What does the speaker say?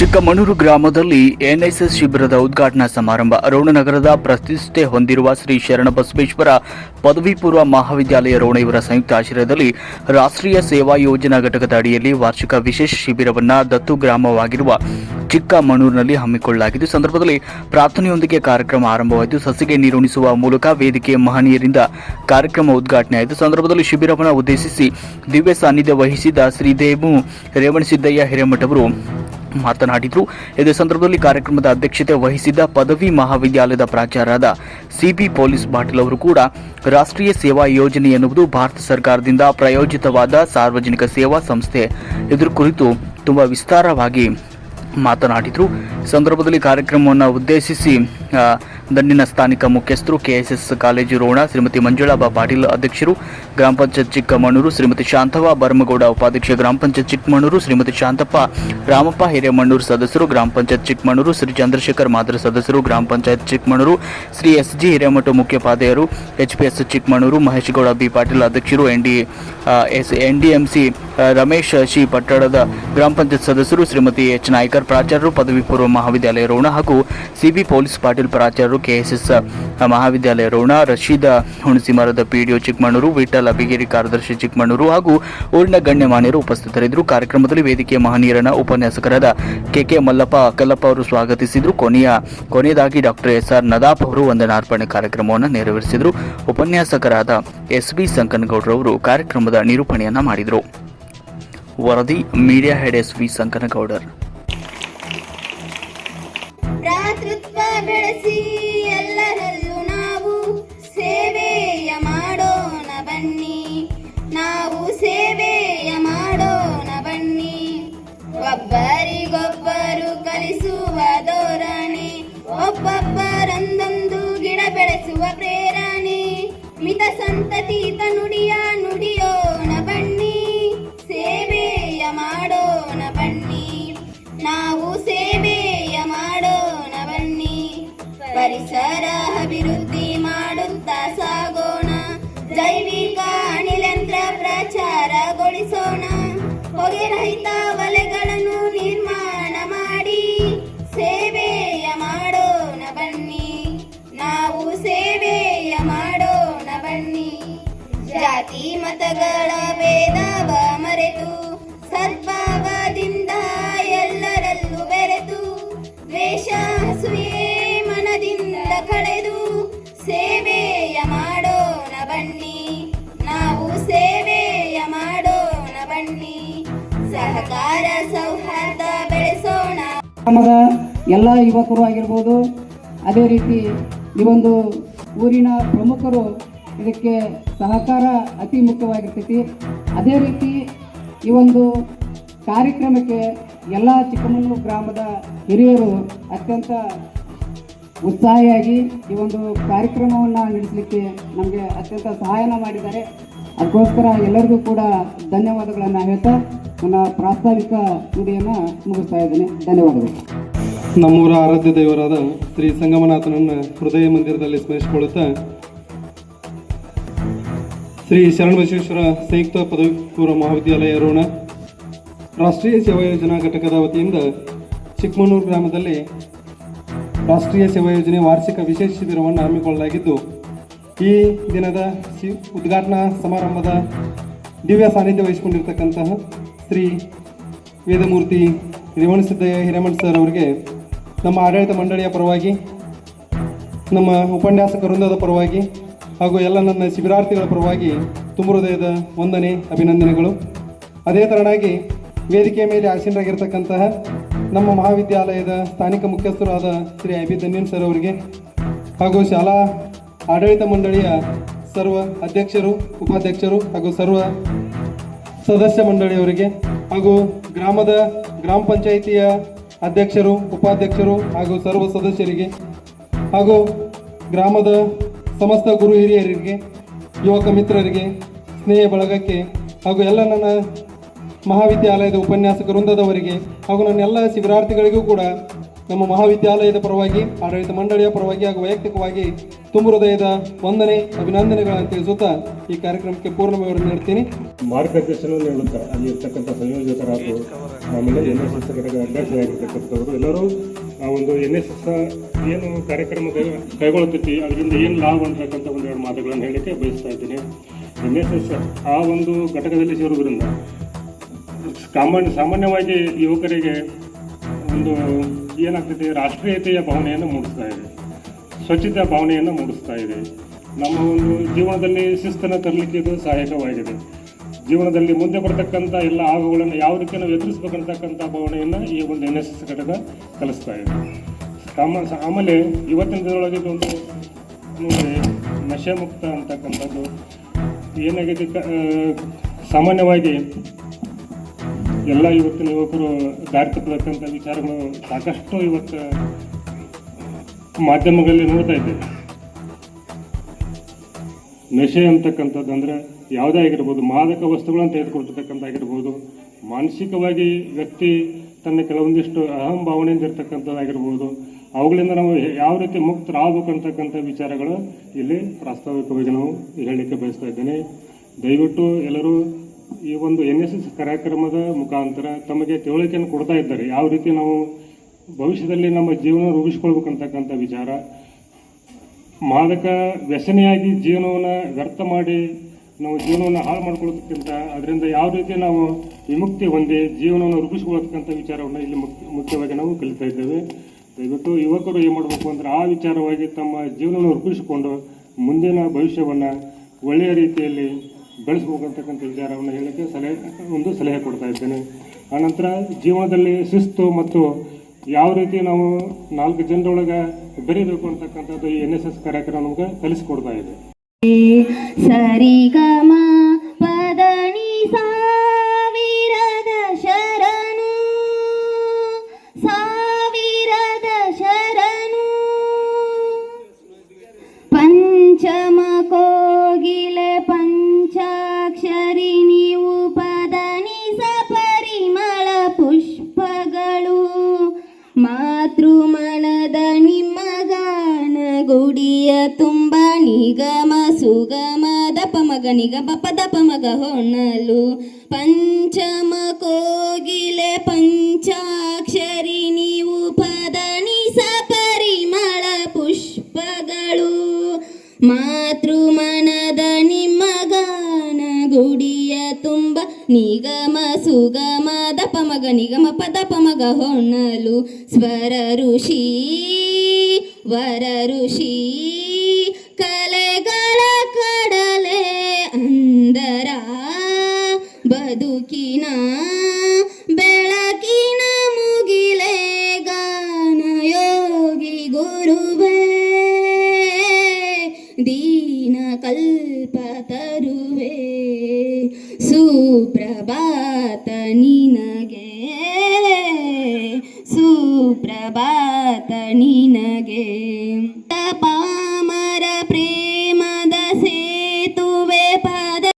ಚಿಕ್ಕಮಣೂರು ಗ್ರಾಮದಲ್ಲಿ ಎನ್ಎಸ್ಎಸ್ ಶಿಬಿರದ ಉದ್ಘಾಟನಾ ಸಮಾರಂಭ. ರೋಣನಗರದ ಪ್ರತಿಷ್ಠೆ ಹೊಂದಿರುವ ಶ್ರೀ ಶರಣಬಸವೇಶ್ವರ ಪದವಿ ಪೂರ್ವ ಮಹಾವಿದ್ಯಾಲಯ ರೋಣ ಇವರ ಸಂಯುಕ್ತ ಆಶ್ರಯದಲ್ಲಿ ರಾಷ್ಟ್ರೀಯ ಸೇವಾ ಯೋಜನಾ ಘಟಕದ ಅಡಿಯಲ್ಲಿ ವಾರ್ಷಿಕ ವಿಶೇಷ ಶಿಬಿರವನ್ನು ದತ್ತು ಗ್ರಾಮವಾಗಿರುವ ಚಿಕ್ಕಮಣೂರಿನಲ್ಲಿ ಹಮ್ಮಿಕೊಳ್ಳಲಾಗಿದ್ದು ಸಂದರ್ಭದಲ್ಲಿ ಪ್ರಾರ್ಥನೆಯೊಂದಿಗೆ ಕಾರ್ಯಕ್ರಮ ಆರಂಭವಾಯಿತು. ಸಸಿಗೆ ನೀರುಣಿಸುವ ಮೂಲಕ ವೇದಿಕೆ ಮಹನೀಯರಿಂದ ಕಾರ್ಯಕ್ರಮ ಉದ್ಘಾಟನೆಯಾಯಿತು ಸಂದರ್ಭದಲ್ಲಿ ಶಿಬಿರವನ್ನು ಉದ್ದೇಶಿಸಿ ದಿವ್ಯ ಸಾನ್ನಿಧ್ಯ ವಹಿಸಿದ ಶ್ರೀದೇವು ರೇವಣಸಿದ್ದಯ್ಯ ಹಿರೇಮಠ ಅವರು ಮಾತನಾಡಿದರು. ಇದೇ ಸಂದರ್ಭದಲ್ಲಿ ಕಾರ್ಯಕ್ರಮದ ಅಧ್ಯಕ್ಷತೆ ವಹಿಸಿದ್ದ ಪದವಿ ಮಹಾವಿದ್ಯಾಲಯದ ಪ್ರಾಚಾರ್ಯರಾದ ಸಿಬಿ ಪೊಲೀಸ್ ಪಾಟೀಲ್ ಅವರು ಕೂಡ ರಾಷ್ಟ್ರೀಯ ಸೇವಾ ಯೋಜನೆ ಎನ್ನುವುದು ಭಾರತ ಸರ್ಕಾರದಿಂದ ಪ್ರಾಯೋಜಿತವಾದ ಸಾರ್ವಜನಿಕ ಸೇವಾ ಸಂಸ್ಥೆ ಇದರ ಕುರಿತು ತುಂಬ ವಿಸ್ತಾರವಾಗಿ ಮಾತನಾಡಿದರು. ಸಂದರ್ಭದಲ್ಲಿ ಕಾರ್ಯಕ್ರಮವನ್ನು ಉದ್ದೇಶಿಸಿ ದಣ್ಣಿನ ಸ್ಥಾನಿಕ ಮುಖ್ಯಸ್ಥರು ಕೆಎಸ್ಎಸ್ ಕಾಲೇಜು ರೋಣ, ಶ್ರೀಮತಿ ಮಂಜುಳಾಬಾ ಪಾಟೀಲ್ ಅಧ್ಯಕ್ಷರು, ಗ್ರಾಮ ಪಂಚಾಯತ್ ಚಿಕ್ಕಮಣ್ಣೂರು, ಶ್ರೀಮತಿ ಶಾಂತವ ಬರ್ಮಗೌಡ ಉಪಾಧ್ಯಕ್ಷ ಗ್ರಾಮ ಪಂಚಾಯತ್ ಚಿಕ್ಕಮಣ್ಣೂರು, ಶ್ರೀಮತಿ ಶಾಂತಪ್ಪ ರಾಮಪ್ಪ ಹಿರೇಮಣ್ಣೂರು ಸದಸ್ಯರು, ಗ್ರಾಮ ಪಂಚಾಯತ್ ಚಿಕ್ಕಮಣ್ಣೂರು, ಶ್ರೀ ಚಂದ್ರಶೇಖರ್ ಮಾದರ ಸದಸ್ಯರು, ಗ್ರಾಮ panchayat Chikkamannur, Shri S G Hiremath P S Chikkamannur Mahesh Gowda B Patil ಅಧ್ಯಕ್ಷರು N D S N D M C Ramesh she ಪಟ್ಟಣದ ಗ್ರಾಮ ಪಂಚಾಯತ್ ಸದಸ್ಯರು, ಶ್ರೀಮತಿ ಎಚ್. ನಾಯ್ಕರ್ ಪ್ರಾಚಾರ್ಯರು, ಪದವಿ ಪೂರ್ವ ಮಹಾವಿದ್ಯಾಲಯ ರೋಣ ಹಾಗೂ ಸಿಬಿ ಪೊಲೀಸ್ ಪಾಟೀಲ್ ಪ್ರಾಚಾರ್ಯರು ಕೆಎಸ್ಎಸ್ ಮಹಾವಿದ್ಯಾಲಯ ರೋಣ, ರಶೀದ ಹುಣಸಿಮರದ ಪಿಡಿಒ ಚಿಕ್ಕಮಗಳೂರು ವಿಠಲ್ ಅಬಿಗೇರಿ ಕಾರ್ಯದರ್ಶಿ ಚಿಕ್ಕಮಣ್ಣೂರು ಹಾಗೂ ಊರಿನ ಗಣ್ಯಮಾನ್ಯರು ಉಪಸ್ಥಿತರಿದ್ದರು. ಕಾರ್ಯಕ್ರಮದಲ್ಲಿ ವೇದಿಕೆಯ ಮಹಾನೀರನ ಉಪನ್ಯಾಸಕರಾದ ಕೆಕೆ ಮಲ್ಲಪ್ಪ ಕಲ್ಲಪ್ಪ ಅವರು ಸ್ವಾಗತಿಸಿದರು. ಕೊನೆಯ, ಕೊನೆಯದಾಗಿ ಡಾಕ್ಟರ್ ಎಸ್ ಆರ್ ನದಾಪ್ ಅವರು ವಂದನಾರ್ಪಣೆ ಕಾರ್ಯಕ್ರಮವನ್ನು ನೆರವೇರಿಸಿದರು. ಉಪನ್ಯಾಸಕರಾದ ಎಸ್ ಬಿ ಸಂಕನಗೌಡರವರು ಕಾರ್ಯಕ್ರಮದ ನಿರೂಪಣೆಯನ್ನ ಮಾಡಿದರು. ವರದಿ, media head S V Sankanagoudar. ಸೇವೆಯ ಮಾಡೋಣ ಬನ್ನಿ ಒಬ್ಬರಿಗೊಬ್ಬರು ಕಲಿಸುವ ಧೋರಣೆ, ಒಬ್ಬೊಬ್ಬರೊಂದೊಂದು ಗಿಡ ಬೆಳೆಸುವ ಪ್ರೇರಣೆ, ಮಿತ ಸಂತತಿ ನುಡಿಯ ನುಡಿಯೋಣ ಬನ್ನಿ ಸೇವೆಯ ಮಾಡೋಣ ಬನ್ನಿ ನಾವು ಸೇವೆಯ ಮಾಡೋಣ ಬನ್ನಿ ಪರಿಸರ ಹೊಗೆ ಗ್ರಾಮದ ಎಲ್ಲ ಯುವಕರು ಆಗಿರ್ಬೋದು, ಅದೇ ರೀತಿ ಈ ಒಂದು ಊರಿನ ಪ್ರಮುಖರು ಇದಕ್ಕೆ ಸಹಕಾರ ಅತಿ ಮುಖ್ಯವಾಗಿರ್ತೈತಿ. ಅದೇ ರೀತಿ ಈ ಒಂದು ಕಾರ್ಯಕ್ರಮಕ್ಕೆ ಎಲ್ಲ ಚಿಕ್ಕಮಗಳೂರು ಗ್ರಾಮದ ಹಿರಿಯರು ಅತ್ಯಂತ ಉತ್ಸಾಹಿಯಾಗಿ ಈ ಒಂದು ಕಾರ್ಯಕ್ರಮವನ್ನು ನಡೆಸಲಿಕ್ಕೆ ನಮಗೆ ಅತ್ಯಂತ ಸಹಾಯನ ಮಾಡಿದ್ದಾರೆ. ಅದಕ್ಕೋಸ್ಕರ ಎಲ್ಲರಿಗೂ ಕೂಡ ಧನ್ಯವಾದಗಳನ್ನು ಹೇಳ್ತಾ ನನ್ನ ಪ್ರಾಸ್ತಾವಿಕ ನುಡಿಯನ್ನು ಮುಗಿಸ್ತಾ ಇದ್ದೇನೆ. ಧನ್ಯವಾದಗಳು. ನಮ್ಮೂರ ಆರಾಧ್ಯ ದೇವರಾದ ಶ್ರೀ ಸಂಗಮನಾಥನನ್ನ ಹೃದಯ ಮಂದಿರದಲ್ಲಿ ಸ್ಮರಿಸಿಕೊಳ್ಳುತ್ತಾ ಶ್ರೀ ಶರಣಬಸವೇಶ್ವರ ಸಂಯುಕ್ತ ಪದವಿ ಪೂರ್ವ ಮಹಾವಿದ್ಯಾಲಯ ರೋಣ ರಾಷ್ಟ್ರೀಯ ಸೇವಾ ಯೋಜನಾ ಘಟಕದ ವತಿಯಿಂದ ಚಿಕ್ಕಮಗಳೂರು ಗ್ರಾಮದಲ್ಲಿ ರಾಷ್ಟ್ರೀಯ ಸೇವಾ ಯೋಜನೆ ವಾರ್ಷಿಕ ವಿಶೇಷ ಶಿಬಿರವನ್ನು ಹಮ್ಮಿಕೊಳ್ಳಲಾಗಿದ್ದು, ಈ ದಿನದ ಉದ್ಘಾಟನಾ ಸಮಾರಂಭದ ದಿವ್ಯ ಸಾನ್ನಿಧ್ಯ ವಹಿಸಿಕೊಂಡಿರ್ತಕ್ಕಂತಹ ಶ್ರೀ ವೇದಮೂರ್ತಿ ರೇವಣಸಿದ್ದಯ್ಯ ಹಿರೇಮಠ ಸರ್ ಅವರಿಗೆ ನಮ್ಮ ಆಡಳಿತ ಮಂಡಳಿಯ ಪರವಾಗಿ, ನಮ್ಮ ಉಪನ್ಯಾಸಕ ವೃಂದದ ಪರವಾಗಿ ಹಾಗೂ ಎಲ್ಲ ನನ್ನ ಶಿಬಿರಾರ್ಥಿಗಳ ಪರವಾಗಿ ತುಂಬ ಹೃದಯದ ವಂದನೆ, ಅಭಿನಂದನೆಗಳು. ಅದೇ ತರನಾಗಿ ವೇದಿಕೆಯ ಮೇಲೆ ಆಸೀನರಾಗಿರ್ತಕ್ಕಂತಹ ನಮ್ಮ ಮಹಾವಿದ್ಯಾಲಯದ ಸ್ಥಾನಿಕ ಮುಖ್ಯಸ್ಥರಾದ Shri I B Dhanyan sir ಅವರಿಗೆ ಹಾಗೂ ಶಾಲಾ ಆಡಳಿತ ಮಂಡಳಿಯ ಸರ್ವ ಅಧ್ಯಕ್ಷರು, ಉಪಾಧ್ಯಕ್ಷರು ಹಾಗೂ ಸರ್ವ ಸದಸ್ಯ ಮಂಡಳಿಯವರಿಗೆ ಹಾಗೂ ಗ್ರಾಮದ ಗ್ರಾಮ ಪಂಚಾಯಿತಿಯ ಅಧ್ಯಕ್ಷರು, ಉಪಾಧ್ಯಕ್ಷರು ಹಾಗೂ ಸರ್ವ ಸದಸ್ಯರಿಗೆ ಹಾಗೂ ಗ್ರಾಮದ ಸಮಸ್ತ ಗುರು ಹಿರಿಯರಿಗೆ, ಯುವಕ ಮಿತ್ರರಿಗೆ, ಸ್ನೇಹ ಬಳಗಕ್ಕೆ ಹಾಗೂ ಎಲ್ಲ ನನ್ನ ಮಹಾವಿದ್ಯಾಲಯದ ಉಪನ್ಯಾಸಕ ವೃಂದದವರಿಗೆ ಹಾಗೂ ನನ್ನ ಎಲ್ಲ ಶಿಬಿರಾರ್ಥಿಗಳಿಗೂ ಕೂಡ ನಮ್ಮ ಮಹಾವಿದ್ಯಾಲಯದ ಪರವಾಗಿ, ಆಡಳಿತ ಮಂಡಳಿಯ ಪರವಾಗಿ ಹಾಗೂ ವೈಯಕ್ತಿಕವಾಗಿ ತುಂಬ ಹೃದಯದ ವಂದನೆ ಅಭಿನಂದನೆಗಳನ್ನು ತಿಳಿಸುತ್ತಾ ಈ ಕಾರ್ಯಕ್ರಮಕ್ಕೆ ಪೂರ್ಣ ವಿವರಣೆ ನೀಡ್ತೀನಿ. ಮಾರ್ಗದರ್ಶನ ನೀಡುತ್ತಾ ಅಲ್ಲಿ ಇರ್ತಕ್ಕಂಥ ಸಂಯೋಜಕರಾದರು, ಆಮೇಲೆ ಎನ್ ಎಸ್ ಎಸ್ ಘಟಕ ಅಧ್ಯಕ್ಷರಾಗಿರ್ತಕ್ಕಂಥವ್ರು, ಎಲ್ಲರೂ ಆ ಒಂದು ಎನ್ ಎಸ್ ಎಸ್ ಏನು ಕಾರ್ಯಕ್ರಮ ಕೈಗೊಳ್ಳುತ್ತಿ ಕೈಗೊಳ್ಳುತ್ತೈತಿ ಅದರಿಂದ ಏನು ಲಾಭ ಅಂತಕ್ಕಂಥ ಎರಡು ಮಾತುಗಳನ್ನು ಹೇಳಲಿಕ್ಕೆ ಬಯಸ್ತಾ ಇದ್ದೀನಿ. ಎನ್ ಎಸ್ ಎಸ್ ಆ ಒಂದು ಘಟಕದಲ್ಲಿ ಸೇರುವುದರಿಂದ ಸಾಮಾನ್ಯ, ಸಾಮಾನ್ಯವಾಗಿ ಯುವಕರಿಗೆ ಒಂದು ಏನಾಗ್ತದೆ, ರಾಷ್ಟ್ರೀಯತೆಯ ಭಾವನೆಯನ್ನು ಮೂಡಿಸ್ತಾ ಇದೆ. ಸ್ವಚ್ಛತಾ ಭಾವನೆಯನ್ನು ಮೂಡಿಸ್ತಾ ಇದೆ. ನಮ್ಮ ಒಂದು ಜೀವನದಲ್ಲಿ ಶಿಸ್ತನ್ನು ತರಲಿಕ್ಕೆ ಇದು ಸಹಾಯಕವಾಗಿದೆ. ಜೀವನದಲ್ಲಿ ಮುಂದೆ ಬರತಕ್ಕಂಥ ಎಲ್ಲ ಆಗುಗಳನ್ನು ಯಾವ ರೀತಿ ನಾವು ಎದುರಿಸ್ಬೇಕಂತಕ್ಕಂಥ ಭಾವನೆಯನ್ನು ಈ ಒಂದು ಎನ್ ಎಸ್ ಎಸ್ ಘಟಕ ಕಲಿಸ್ತಾ ಇದೆ. ಆಮೇಲೆ ಇವತ್ತಿನ ದಿನದೊಳಗೆ ಒಂದು ನೋಡಿ ನಶೆ ಮುಕ್ತ ಅಂತಕ್ಕಂಥದ್ದು. ಏನಾಗಿದೆ ಸಾಮಾನ್ಯವಾಗಿ ಎಲ್ಲ ಇವತ್ತಿನ ಯುವಕರು ದಾರಿ ತಪ್ಪತಕ್ಕಂಥ ವಿಚಾರಗಳು ಸಾಕಷ್ಟು ಇವತ್ತು ಮಾಧ್ಯಮಗಳಲ್ಲಿ ನೋಡ್ತಾ ಇದ್ದೇವೆ. ನಶೆ ಅಂತಕ್ಕಂಥದ್ದು ಅಂದರೆ ಯಾವುದೇ ಆಗಿರ್ಬೋದು, ಮಾದಕ ವಸ್ತುಗಳನ್ನು ತೆಗೆದುಕೊಳ್ತಕ್ಕಂಥ ಆಗಿರ್ಬೋದು ಮಾನಸಿಕವಾಗಿ ವ್ಯಕ್ತಿ ತನ್ನ ಕೆಲವೊಂದಿಷ್ಟು ಅಹಂ ಭಾವನೆಯಿಂದ ಇರ್ತಕ್ಕಂಥದ್ದಾಗಿರ್ಬೋದು, ಅವುಗಳಿಂದ ನಾವು ಯಾವ ರೀತಿ ಮುಕ್ತರಾಗಬೇಕು ಅಂತಕ್ಕಂಥ ವಿಚಾರಗಳು ಇಲ್ಲಿ ಪ್ರಾಸ್ತಾವಿಕವಾಗಿ ನಾವು ಹೇಳಲಿಕ್ಕೆ ಬಯಸ್ತಾ ಇದ್ದೇನೆ. ದಯವಿಟ್ಟು ಎಲ್ಲರೂ ಈ ಒಂದು ಎನ್ ಎಸ್ ಎಸ್ ಕಾರ್ಯಕ್ರಮದ ಮುಖಾಂತರ ತಮಗೆ ತಿಳುವಳಿಕೆಯನ್ನು ಕೊಡ್ತಾ ಇದ್ದಾರೆ. ಯಾವ ರೀತಿ ನಾವು ಭವಿಷ್ಯದಲ್ಲಿ ನಮ್ಮ ಜೀವನ ರೂಪಿಸ್ಕೊಳ್ಬೇಕಂತಕ್ಕಂಥ ವಿಚಾರ. ಮಾದಕ ವ್ಯಸನೆಯಾಗಿ ಜೀವನವನ್ನು ವ್ಯರ್ಥ ಮಾಡಿ ನಾವು ಜೀವನವನ್ನು ಹಾಳು ಮಾಡ್ಕೊಳ್ಳೋದಕ್ಕಿಂತ ಅದರಿಂದ ಯಾವ ರೀತಿ ನಾವು ವಿಮುಕ್ತಿ ಹೊಂದಿ ಜೀವನವನ್ನು ರೂಪಿಸಿಕೊಳ್ಳತಕ್ಕಂಥ ವಿಚಾರವನ್ನು ಇಲ್ಲಿ ಮುಖ್ಯ ಮುಖ್ಯವಾಗಿ ನಾವು ಕಲಿತಾ ಇದ್ದೇವೆ. ದಯವಿಟ್ಟು ಯುವಕರು ಏನು ಮಾಡಬೇಕು ಅಂದರೆ ಆ ವಿಚಾರವಾಗಿ ತಮ್ಮ ಜೀವನವನ್ನು ರೂಪಿಸಿಕೊಂಡು ಮುಂದಿನ ಭವಿಷ್ಯವನ್ನು ಒಳ್ಳೆಯ ರೀತಿಯಲ್ಲಿ ಬೆಳೆಸ್ಬೇಕಂತಕ್ಕಂಥ ವಿಚಾರವನ್ನು ಹೇಳಕ್ಕೆ ಸಲಹೆ, ಒಂದು ಸಲಹೆ ಕೊಡ್ತಾ ಇದ್ದೇನೆ. ಆನಂತರ ಜೀವನದಲ್ಲಿ ಶಿಸ್ತು ಮತ್ತು ಯಾವ ರೀತಿ ನಾವು ನಾಲ್ಕು ಜನರೊಳಗೆ ಬೆರೀಬೇಕು ಅಂತಕ್ಕಂಥದ್ದು ಈ ಎನ್ ಎಸ್ ಎಸ್ ಕಾರ್ಯಕ್ರಮ ನಮ್ಗೆ ಕಲಿಸ್ಕೊಡ್ತಾ ಇದೆ. ಸರಿಗಮ ಪದನಿ ಸಾವಿರದ ಶರಣು ಸಾವಿರದ ಶರಣು. ಪಂಚಮ ಕೋಗಿಲೆ ಗಾನ ಗುಡಿಯ ತುಂಬ ನಿಗಮ ಸುಗಮ ದಪ ಮಗ ನಿಗಮ ಪದ ಮಗ ಹೊನ್ನಲು ಪಂಚಮ ಕೋಗಿಲೆ ಪಂಚಾಕ್ಷರಿ ನೀವು ಪದನಿಸ ಪರಿಮಳ ಪುಷ್ಪಗಳು ಮಾತೃಮನದ ನಿಮ್ಮ ಗಾನ ಗುಡಿಯ ತುಂಬ ನಿಗಮ ಸುಗಮ ದಪ ಮಗ ನಿಗಮ ಪದ ಮಗ ಹೊನ್ನಲು ಸ್ವರ ಋಷಿ ವರ ಋಷಿ ಕಲೆಗಳ ಕಡಲೆ ಅಂದರ ಬದುಕಿನ ಬೆಳಕಿನ ಮುಗಿಲೆ ಗಾನ ಯೋಗಿ ಗುರುವೇ. ದೀನ ಕಲ್ಪ ತರುವೆ. ಸುಪ್ರಭಾತ ನಿನಗೆ. ಸುಪ್ರಭಾತ ನಿನಗೆ.